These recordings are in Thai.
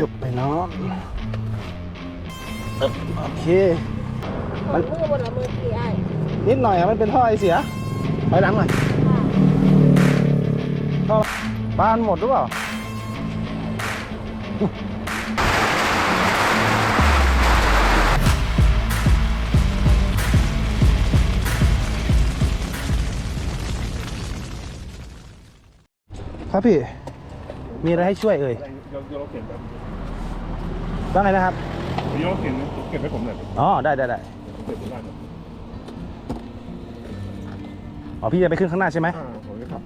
ยกไปนอิบโอเค มันมือบนละมือกี่ไอ้นิดหน่อยอะมันเป็นท่อไอเสียไปหลังหน่อยท่อบ้านหมดหรือเปล่าครับพี่ มีอะไรให้ช่วยเอ่ย ว่าไงนะครับยกรถเข็นเก็บให้ผมหน่อยอ๋อได้ได้ได้ผมเก็บที่บ้านหน่อยอ๋อพี่จะไปขึ้นข้างหน้าใช่ไหมอ่าผมจะขับ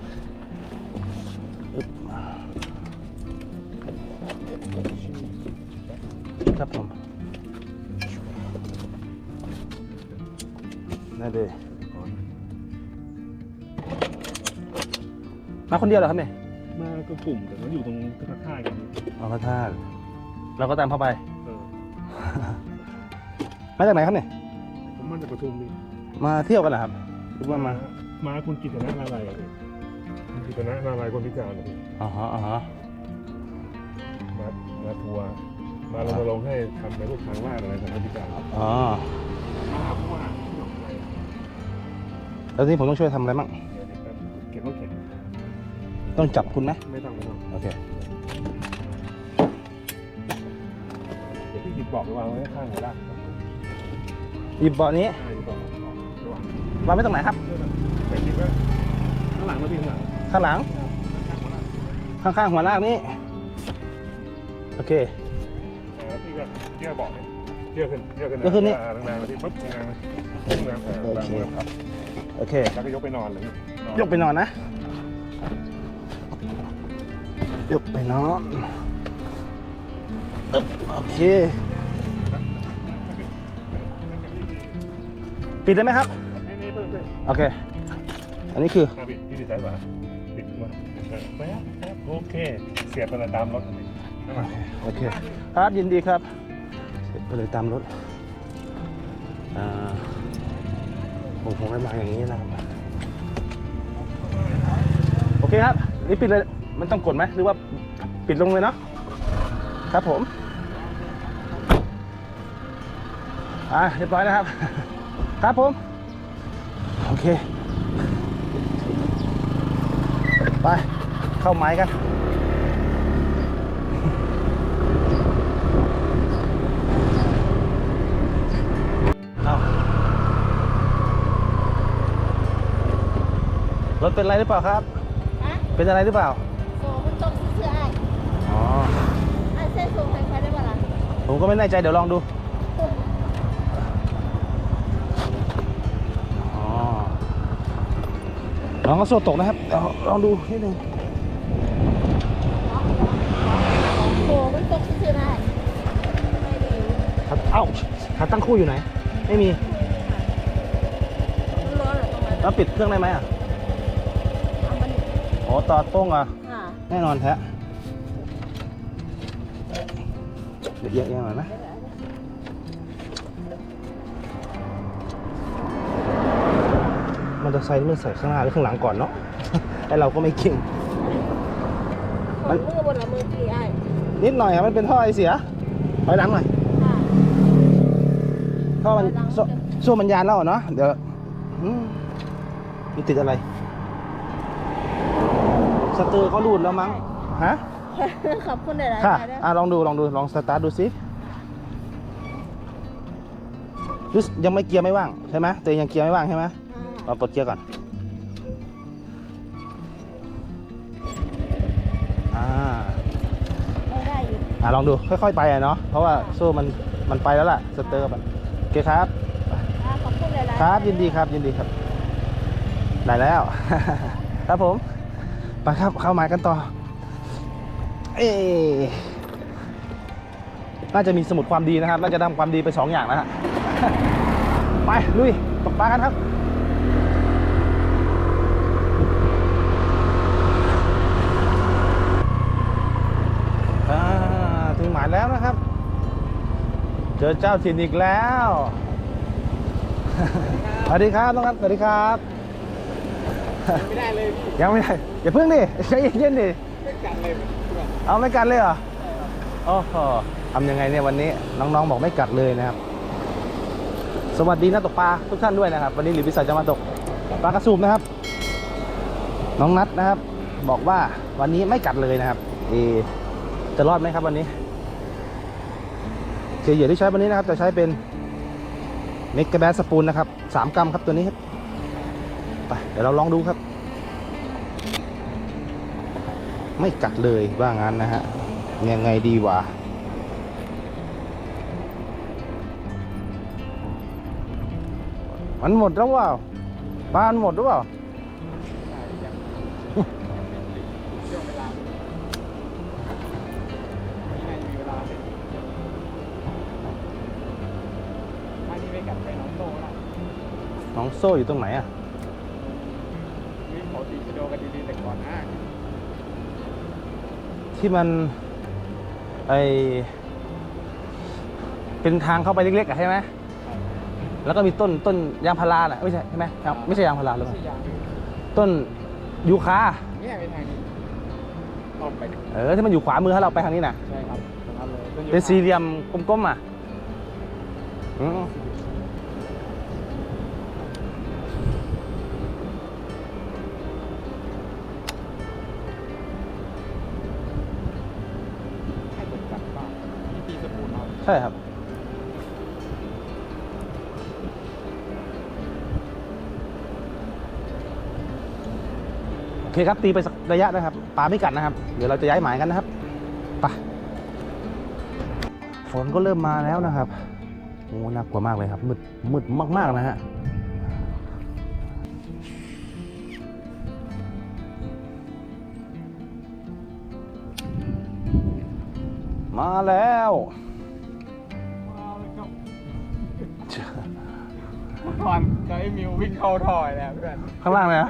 ครับผมได้เลยมาคนเดียวเหรอครับเนี่ยมาก็กลุ่มแต่ว่าอยู่ตรงพระธาตุกันอ๋อพระธาตุ เราก็ตามเข้าไป เออมาจากไหนครับเนี่ย ผมมาจากปทุมนี่มาเที่ยวกันเหรอครับหรือว่ามา มาคุณกิตนะนาลายครับคุณกิตนะนาลายคนพิการเหรอพี่อ๋อฮะอ๋อฮะมามาทัวร์มารณรงค์ให้ทำในพวกทางลาดอะไรของคนพิการมาอ๋อหาผู้ว่าที่หนองคายแล้วทีนี้ผมต้องช่วยทำอะไรบ้าง เดี๋ยวเดี๋ยวแป๊บเก็บรถเข็นต้องจับคุณไหมไม่ต้องไม่ต้องโอเค บอกไปวางไว้ข้างหัวลากครับหยิบเบาะนี้อ่าอยู่ต่อระหว่างวางไว้ตรงไหนครับแต่คิดว่าข้างหลังเราพี่ข้างหลังข้างหลังข้างๆหัวลากนี้ โอเค อ่าแล้วพี่ก็เที่ยวบอกเลยเที่ยวขึ้นเที่ยวขึ้นเที่ยวขึ้นนี่อ่าแรงๆมาที่ปุ๊บแรงๆมาแรงๆอ่าโอแรงเคมือครับโอเค แล้วก็ยกไปนอนเลยยกไปนอนนะ ยกไปนอนเอิบโอเค ปิดได้ไหมครับ นี่นี่เพิ่มด้วยโอเค อันนี้คืออ่าปิดพี่ปิดสายฝาปิดมาเออแป๊บแป๊บโอเค เสียบไปเลยตามรถนี่นั่นแหละโอเค ครับยินดีครับเสร็จไปเลยตามรถ อ่าผมคงไม่มาอย่างนี้นะครับ โอเคครับ นี่ปิดเลย มันต้องกดไหมหรือว่าปิดลงเลยเนาะ ครับผม อ่าเรียบร้อยนะครับ ครับผม โอเค ไป เข้าไม้กันเอารถเป็นอะไรหรือเปล่าครับฮะเป็นอะไรหรือเปล่าโซ่มันตกเสื้อไอ้อ๋อไอ้เส้นสูงใครได้บ้างล่ะผมก็ไม่แน่ใจเดี๋ยวลองดู ลองเอาโซ่ตกนะครับเดี๋ยวลองดูนิดนึงโซ่มันตกเสื้อไอ้ไม่ดีครับเอ้าขาตั้งคู่อยู่ไหน ไม่มีมันร้อนเหรอตรงนั้นแล้วปิดเครื่องได้ไหมอะเอามันอ๋อต่อตรงอะอ่าแน่นอนแท้เดี๋ยวเอียงๆหน่อยนะ มันจะใส่มันใส่ข้างหน้าหรือข้างหลังก่อนเนาะไอเราก็ไม่เก่งมันมือบนละมือกี่ไอ้นิดหน่อยอะมันเป็นท่อไอเสียถอยหลังหน่อยค่ะท่อมันถอยหลังโซ่โซ่มันยานแล้วอะเนาะเดี๋ยวอืมมันติดอะไร สเตอร์เขารูดแล้วมั้งฮะขอบคุณหลายๆค่ะหลายๆอะลองดูลองดูลองสตาร์ทดูสิรู้สึกยังไม่เกียร์ไม่ว่างใช่ไหมตัวเองยังเกียร์ไม่ว่างใช่ไหม อ่าเราปลดเกียร์ก่อนอ่าไม่ได้อยู่อะลองดูค่อยๆไปอะเนาะเพราะว่าโซ่มันมันไปแล้วล่ะสเตอร์มันโอเคครับ อ่าขอบคุณหลายๆครับยินดีครับยินดีครับ ได้แล้ว ครับผมไปครับเข้าหมายกันต่อ เอ๊ะน่าจะมีสมุดความดีนะครับน่าจะทำความดีไปสองอย่างนะฮะ ไปลุยตกปลากันครับ อ่าถึงหมาย แล้วนะครับ เจอเจ้าถิ่นอีกแล้วสวัสดีครับน้องครับสวัสดีครับ ไม่ได้เลยพี่ยังไม่ได้อย่าเพิ่งดิใจเย็นๆดิไม่กันเลยเอาไม่กันเลยเหรอโอ้โหทำยังไงเนี่ยวันนี้น้องๆบอกไม่กัดเลยนะครับ สวัสดีนักตกปลาทุกท่านด้วยนะครับ วันนี้หลิวพิสัยจะมาตกปลากระสูบนะครับ น้องนัทนะครับ บอกว่าวันนี้ไม่กัดเลยนะครับเอจะรอดไหมครับวันนี้ เฉยเหยื่อที่ใช้วันนี้นะครับ จะใช้เป็นเมกะแบสปูนนะครับสามกรัมครับตัวนี้ครับไปเดี๋ยวเราลองดูครับ ไม่กัดเลยว่างั้นนะฮะยังไงดีวะมันหมดแล้วว่าปลามันหมดหรือเปล่า โซ่อยู่ตรงไหนอะวิ่งเขาตีชโดกันดีๆแต่ก่อนหน้าที่มันไอเป็นทางเข้าไปเล็กๆอะใช่ไหมแล้วก็มีต้นต้นยางพาราน่ะไม่ใช่ใช่ไหมยางไม่ใช่ยางพาราหรือเปไม่ล่าใช่ยางต้นยูคาเนี่ยไปทางนี้อ้อมไปเออที่มันอยู่ขวามือให้เราไปทางนี้น่ะใช่ครับตรงนั้นเลยต้นยูเป็นคาสี่เหลี่ยมกลมๆอะอืม ช่ครับ โอเคครับ ตีไปสักระยะนะครับปลาไม่กัดนะครับ เดี๋ยวเราจะย้ายหมายกันนะครับไปฝนก็เริ่มมาแล้วนะครับโอ้น่ากลัวมากเลยครับมืดมืดมาก ๆ นะฮะมาแล้ว ก่อนจะให้มิววิ่งเข้าท่อแล้วเพื่อนข้างล่างเลยนะ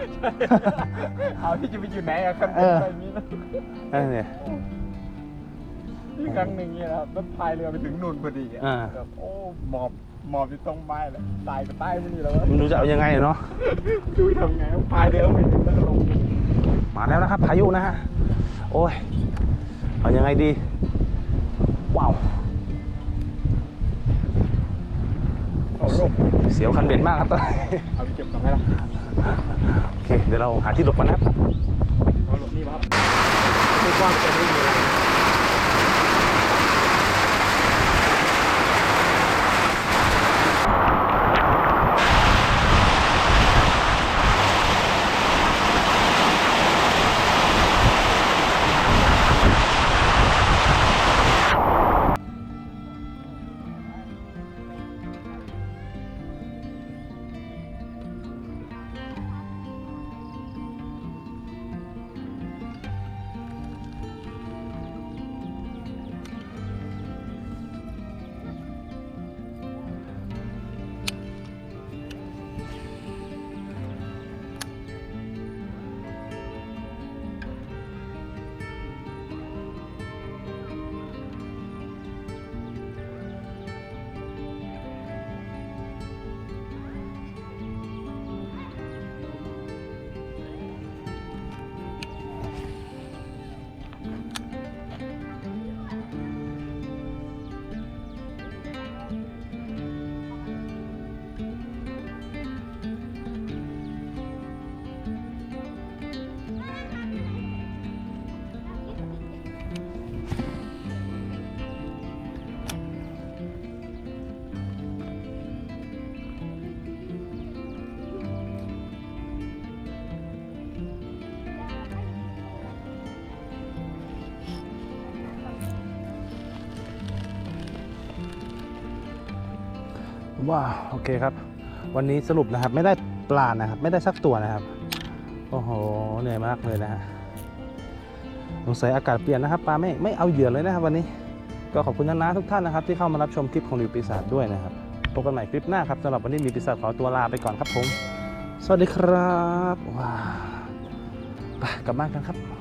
เอาที่จะไปอยู่ไหนอะครับเออ ไปนี้นะเออเนี่ยที่ครั้งหนึ่งเนี่ยนะครับรถพายเรือไปถึงนู่นพอดีอะอ่า แบบโอ้หมอบหมอบอยู่ตรงไม้เลยตายก็ตายไม่นี่แล้ววะไมันรู้จะเอายังไงเนาะ ดูทำไงพายเรือไปถึงแล้วก็ลงมาแล้วนะครับพายุนะฮะ โอ้ย เอายังไงดี ว้าว เสียวคันเบ็ดมากครับตอนนี้เอาไปเก็บกันไหมล่ะโอเคเดี๋ยวเราหาที่หลบกันนะครับเอาหลบนี่ครับไม่กว้างจะไม่มี ว้าวโอเคครับ วันนี้สรุปนะครับไม่ได้ปลานะครับ ไม่ได้สักตัวนะครับ โอ้โหเหนื่อยมากเลยนะฮะสงสัยอากาศเปลี่ยนนะครับปลาไม่ไม่เอาเหยื่อเลยนะครับ วันนี้ก็ขอบคุณนะๆทุกท่านนะครับ ที่เข้ามารับชมคลิปของริวปีศาจด้วยนะครับพบกันใหม่คลิปหน้าครับสำหรับวันนี้ริวปีศาจขอตัวลาไปก่อนครับผม สวัสดีครับว้าวไปกลับบ้านกันครับ